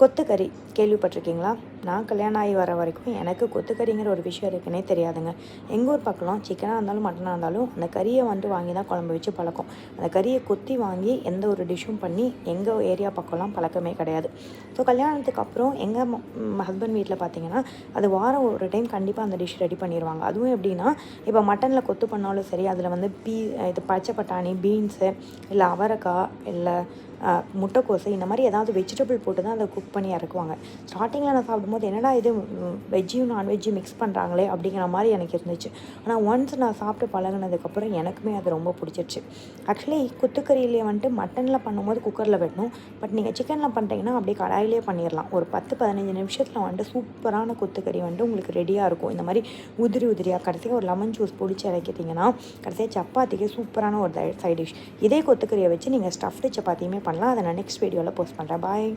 கொத்துக்கறி கேள்விப்பட்டிருக்கீங்களா? நான் கல்யாணம் ஆகி வர வரைக்கும் எனக்கு கொத்துக்கறிங்கிற ஒரு விஷயம் இருக்குன்னே தெரியாதுங்க. எங்கள் ஊர் பக்கம் சிக்கனாக இருந்தாலும் மட்டனாக இருந்தாலும் அந்த கறியை வந்து வாங்கி தான் குழம்பு வச்சு பழக்கம். அந்த கறியை கொத்தி வாங்கி எந்த ஒரு டிஷ்ஷும் பண்ணி எங்கள் ஏரியா பக்கம்லாம் பழக்கமே கிடையாது. ஸோ கல்யாணத்துக்கு அப்புறம் எங்கள் ஹஸ்பண்ட் வீட்டில் பார்த்தீங்கன்னா அது வாரம் ஒரு டைம் கண்டிப்பாக அந்த டிஷ் ரெடி பண்ணிடுவாங்க அதுவும் எப்படின்னா இப்போ மட்டனில் கொத்து பண்ணாலும் சரி அதில் வந்து பீ இது பச்சை பட்டாணி பீன்ஸு இல்லை அவரைக்காய் இல்லை முட்டைக்கோசை இந்த மாதிரி ஏதாவது வெஜிடபிள் போட்டு தான் அதை குக் பண்ணி இறக்குவாங்க. ஸ்டார்டிங்கில் நான் சாப்பிடும்போது என்னடா இது வெஜ்ஜையும் நான்வெஜ்ஜும் மிக்ஸ் பண்ணுறாங்களே அப்படிங்கிற மாதிரி எனக்கு இருந்துச்சு. ஆனால் ஒன்ஸ் நான் சாப்பிட்டு பழகுனதுக்கப்புறம் எனக்குமே அது ரொம்ப பிடிச்சிருச்சு. ஆக்சுவலி குத்துக்கறியிலே வந்துட்டு மட்டனில் பண்ணும்போது குக்கரில் வெட்டணும். பட் நீங்கள் சிக்கனில் பண்ணிட்டீங்கன்னா அப்படியே கடாயிலே பண்ணிடலாம். ஒரு பத்து பதினஞ்சு நிமிஷத்தில் வந்துட்டு சூப்பரான குத்துக்கறி வந்துட்டு உங்களுக்கு ரெடியாக இருக்கும். இந்த மாதிரி உதிரி உதிரியாக கடைசியாக ஒரு லெமன் ஜூஸ் பிடிச்சி இறக்கிட்டிங்கன்னா கடைசியாக சப்பாத்திக்கு சூப்பரான ஒரு சைட் டிஷ் இதே கொத்துக்கறியை வச்சு நீங்கள் ஸ்டஃப்டு சப்பாத்தியுமே பண்ணலாம். அதை நான் நெக்ஸ்ட் வீடியோவில் போஸ்ட் பண்ணுறேன் பாய்